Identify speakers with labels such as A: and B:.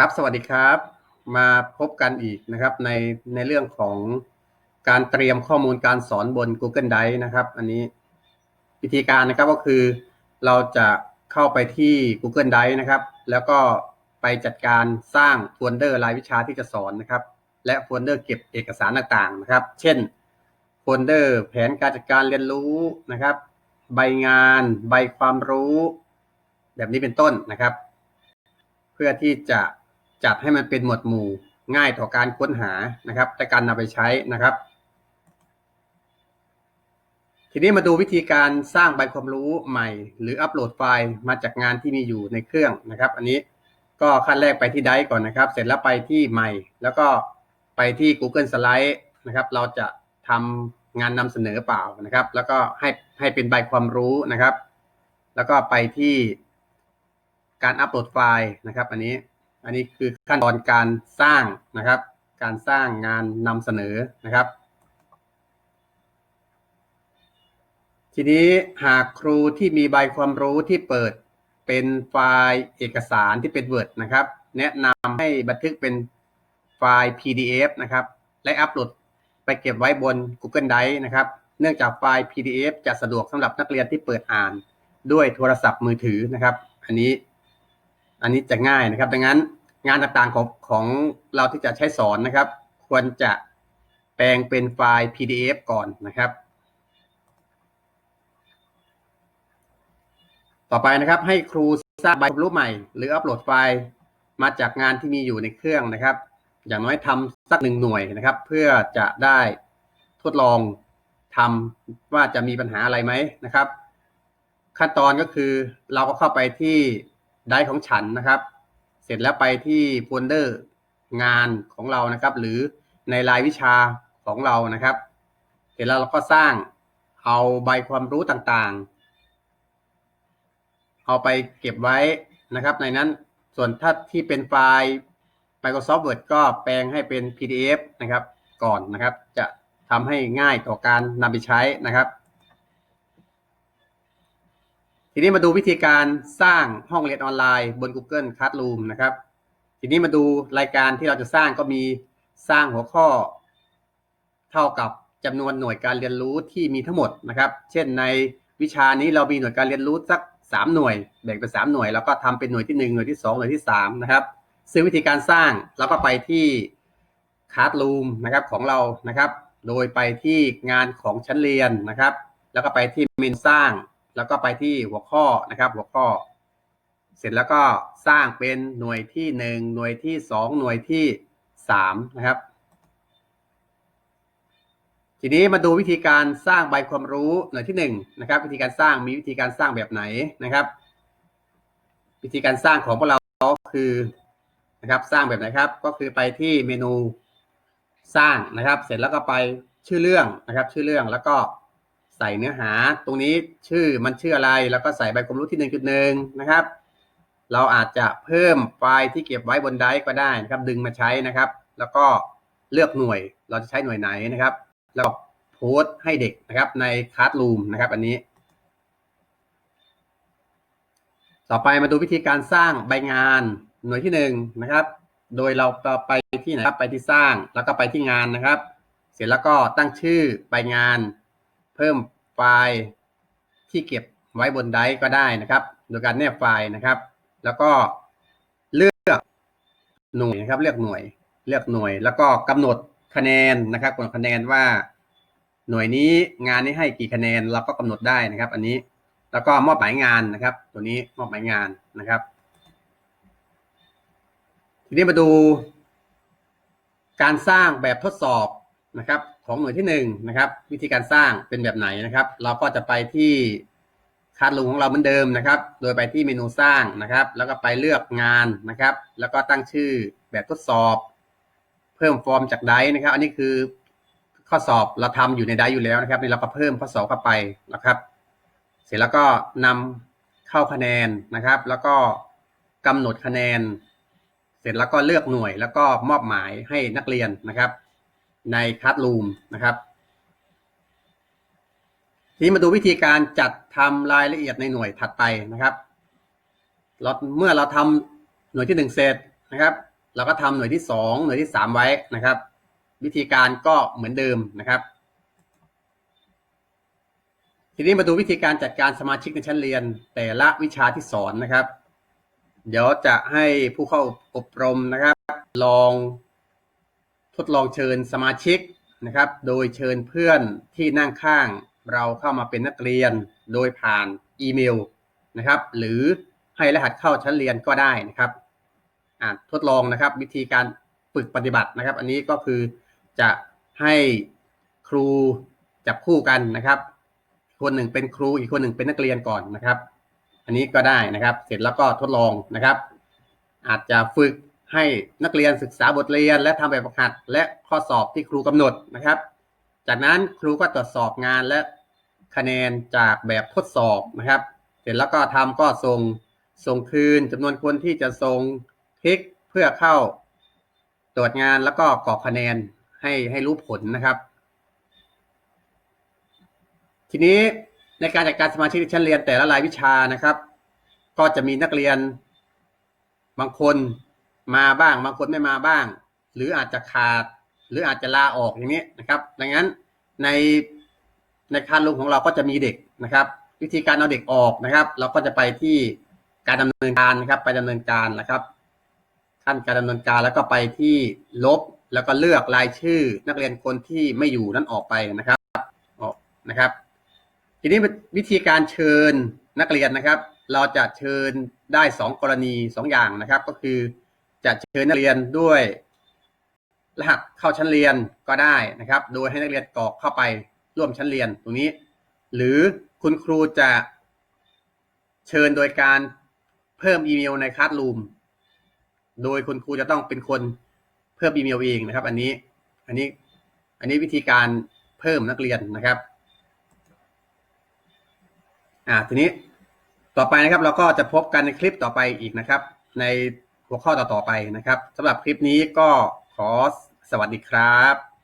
A: ครับสวัสดีครับ มาพบกันอีกนะครับในในเรื่องของการเตรียมข้อมูลการสอนบน Google Drive นะครับ อันนี้วิธีการนะครับก็คือเราจะเข้าไปที่ Google Drive นะครับ แล้วก็ไปจัดการสร้างโฟลเดอร์รายวิชาที่จะสอนนะครับ และโฟลเดอร์เก็บเอกสารต่างๆนะครับ เช่นโฟลเดอร์ แผนการจัดการเรียนรู้นะครับ ใบงาน ใบความรู้ แบบนี้เป็นต้นนะครับ เพื่อที่จะ จัดให้มันเป็นหมวดหมู่ง่ายต่อการค้นหานะครับและการนำไปใช้นะครับ ทีนี้มาดูวิธีการสร้างใบความรู้ใหม่ หรืออัปโหลดไฟล์มาจากงานที่มีอยู่ในเครื่องนะครับ อันนี้ก็ขั้นแรกไปที่ไดก่อนนะครับ เสร็จแล้วไปที่ใหม่ แล้วก็ไปที่ Google Slide นะครับ เราจะทำงานนำเสนอเปล่านะครับ แล้วก็ให้ให้เป็นใบความรู้นะครับ แล้วก็ไปที่การอัปโหลดไฟล์นะครับ อันนี้ อันนี้คือขั้นตอนการสร้างนะครับ การสร้างงานนำเสนอนะครับ ทีนี้หากครูที่มีใบความรู้ที่เปิดเป็นไฟล์เอกสารที่เป็น Word นะครับ แนะนำให้บันทึกเป็นไฟล์ PDF นะครับ และอัปโหลดไปเก็บไว้บน Google Drive นะครับ เนื่องจากไฟล์ PDF จะสะดวกสำหรับนักเรียนที่เปิดอ่านด้วยโทรศัพท์มือถือนะครับ อันนี้ อันนี้จะง่ายนะครับ ดังนั้น งานต่างๆของของเราที่จะใช้สอนนะครับ ควรจะแปลงเป็นไฟล์ PDF ก่อนนะครับ ต่อไปนะครับให้ครูสร้างใบรู้ใหม่ หรืออัปโหลดไฟล์มาจากงานที่มีอยู่ในเครื่องนะครับ อย่างน้อยทำสักหนึ่งหน่วยนะครับ เพื่อจะได้ทดลองทำว่าจะมีปัญหาอะไรไหมนะครับ ขั้นตอนก็คือเราก็เข้าไปที่ไดร์ของฉันนะครับ เสร็จแล้วไปที่โฟลเดอร์งานของเรานะครับ หรือในรายวิชาของเรานะครับ เสร็จแล้วเราก็สร้างเอาใบความรู้ต่างๆ เอาไปเก็บไว้นะครับ ในนั้นส่วนถ้าที่เป็นไฟล์ Microsoft Word ก็แปลงให้เป็น PDF นะครับ ก่อนนะครับ จะทำให้ง่ายต่อการนำไปใช้นะครับ ทีนี้มาดูวิธีการสร้างห้องเรียนออนไลน์บน Google Classroom นะครับ ทีนี้มาดูรายการที่เราจะสร้างก็มีสร้างหัวข้อ เท่ากับจำนวนหน่วยการเรียนรู้ที่มีทั้งหมดนะครับ เช่นในวิชานี้เรามีหน่วยการเรียนรู้สัก 3 หน่วย แบ่งเป็น 3 หน่วย แล้วก็ทำเป็นหน่วยที่ 1 หน่วยที่ 2 หน่วยที่ 3 นะครับ ซึ่งวิธีการสร้างเราก็ไปที่ Classroom นะครับของเรานะครับ โดยไปที่งานของชั้นเรียนนะครับ แล้วก็ไปที่เมนสร้าง แล้วก็ไปที่หัวข้อนะครับ หัวข้อ เสร็จแล้วก็สร้างเป็นหน่วยที่หนึ่งหน่วยที่สองหน่วยที่สามนะครับ ทีนี้มาดูวิธีการสร้างใบความรู้หน่วยที่หนึ่งนะครับ วิธีการสร้างมีวิธีการสร้างแบบไหนนะครับ วิธีการสร้างของพวกเราคือนะครับ สร้างแบบไหนครับ ก็คือไปที่เมนูสร้างนะครับ เสร็จแล้วก็ไปชื่อเรื่องนะครับ ชื่อเรื่องแล้วก็ ใส่เนื้อหา ตรงนี้ชื่อมันชื่ออะไร แล้วก็ใส่ใบความรู้ที่หนึ่งจุดหนึ่งนะครับ เราอาจจะเพิ่มไฟล์ที่เก็บไว้บนไดรฟ์ก็ได้นะครับ ดึงมาใช้นะครับ แล้วก็เลือกหน่วย เราจะใช้หน่วยไหนนะครับ แล้วโพสต์ให้เด็กนะครับในคลาสรูมนะครับ อันนี้ ต่อไปมาดูวิธีการสร้างใบงานหน่วยที่หนึ่งนะครับ โดยเราไปที่ไหนครับ ไปที่สร้าง แล้วก็ไปที่งานนะครับ เสร็จแล้วก็ตั้งชื่อใบงาน เพิ่มไฟล์ที่เก็บไว้บนไดรฟ์ก็ได้นะครับ โดยการแนบไฟล์นะครับ แล้วก็เลือกหน่วยนะครับ เลือกหน่วย เลือกหน่วย แล้วก็กำหนดคะแนนนะครับกำหนดคะแนนว่า หน่วยนี้งานนี้ให้กี่คะแนนเราก็กำหนดได้นะครับ อันนี้แล้วก็มอบหมายงานนะครับ ตัวนี้มอบหมายงานนะครับ ทีนี้มาดูการสร้างแบบทดสอบนะครับ ของหน่วยที่หนึ่งนะครับวิธีการสร้างเป็นแบบไหนนะครับ เราก็จะไปที่คาดลุงของเราเหมือนเดิมนะครับ โดยไปที่เมนูสร้างนะครับ แล้วก็ไปเลือกงานนะครับ แล้วก็ตั้งชื่อแบบทดสอบ เพิ่มฟอร์มจากไดร์นะครับ อันนี้คือข้อสอบเราทำอยู่ในไดร์อยู่แล้วนะครับนี่เราก็เพิ่มข้อสอบเข้าไปนะครับ เสร็จแล้วก็นำเข้าคะแนนนะครับ แล้วก็กำหนดคะแนน เสร็จแล้วก็เลือกหน่วย แล้วก็มอบหมายให้นักเรียนนะครับ ในคัสรูมนะครับ ทีนี้มาดูวิธีการจัดทำรายละเอียดในหน่วยถัดไปนะครับเราเมื่อเราทำหน่วยที่หนึ่งเสร็จนะครับ เราก็ทำหน่วยที่สองหน่วยที่สามไว้นะครับ วิธีการก็เหมือนเดิมนะครับ ทีนี้มาดูวิธีการจัดการสมาชิกในชั้นเรียน แต่ละวิชาที่สอนนะครับ เดี๋ยวจะให้ผู้เข้าอบรมนะครับ ลอง ทดลองเชิญสมาชิกนะครับ โดยเชิญเพื่อนที่นั่งข้างเราเข้ามาเป็นนักเรียน โดยผ่านอีเมลนะครับ หรือให้รหัสเข้าชั้นเรียนก็ได้นะครับทดลองนะครับวิธีการฝึกปฏิบัตินะครับ อันนี้ก็คือจะให้ครูจับคู่กันนะครับ คนหนึ่งเป็นครูอีกคนหนึ่งเป็นนักเรียนก่อนนะครับ อันนี้ก็ได้นะครับ เสร็จแล้วก็ทดลองนะครับ อาจจะฝึก ให้นักเรียนศึกษาบทเรียน และทำแบบฝึกหัด และข้อสอบที่ครูกำหนดนะครับ จากนั้นครูก็ตรวจสอบงานและคะแนนจากแบบทดสอบนะครับ เสร็จแล้วก็ทำก็ส่งส่งคืนจำนวนคนที่จะส่งคลิกเพื่อเข้าตรวจงานแล้วก็กรอกคะแนนให้ให้รู้ผลนะครับ ทีนี้ในการจัดการสมาชิกในชั้นเรียนแต่ละรายวิชานะครับ ก็จะมีนักเรียนบางคน มาบ้างบางคนไม่มาบ้าง หรืออาจจะขาด หรืออาจจะลาออกอย่างนี้นะครับ ดังนั้นในในคานลุงของเราก็จะมีเด็กนะครับ วิธีการเอาเด็กออกนะครับ เราก็จะไปที่การดำเนินการนะครับ ไปดำเนินการนะครับ ขั้นการดำเนินการแล้วก็ไปที่ลบแล้วก็เลือกรายชื่อนักเรียนคนที่ไม่อยู่นั้นออกไปนะครับออกนะครับ ทีนี้วิธีการเชิญนักเรียนนะครับ เราจะเชิญได้สองกรณีสองอย่างนะครับ ก็คือ จะเชิญนักเรียนด้วย รหัสเข้าชั้นเรียนก็ได้นะครับ โดยให้นักเรียนกรอกเข้าไปร่วมชั้นเรียนตรงนี้ หรือคุณครูจะเชิญโดยการเพิ่มอีเมลในคลาสรูมโดยคุณครูจะต้องเป็นคนเพิ่มอีเมลเองนะครับ อันนี้อันนี้อันนี้วิธีการเพิ่มนักเรียนนะครับอ่าทีนี้ต่อไปนะครับเราก็จะพบกันในคลิปต่อไปอีกนะครับ ใน หัวข้อต่อๆไปนะครับสำหรับคลิปนี้ก็ขอสวัสดีครับ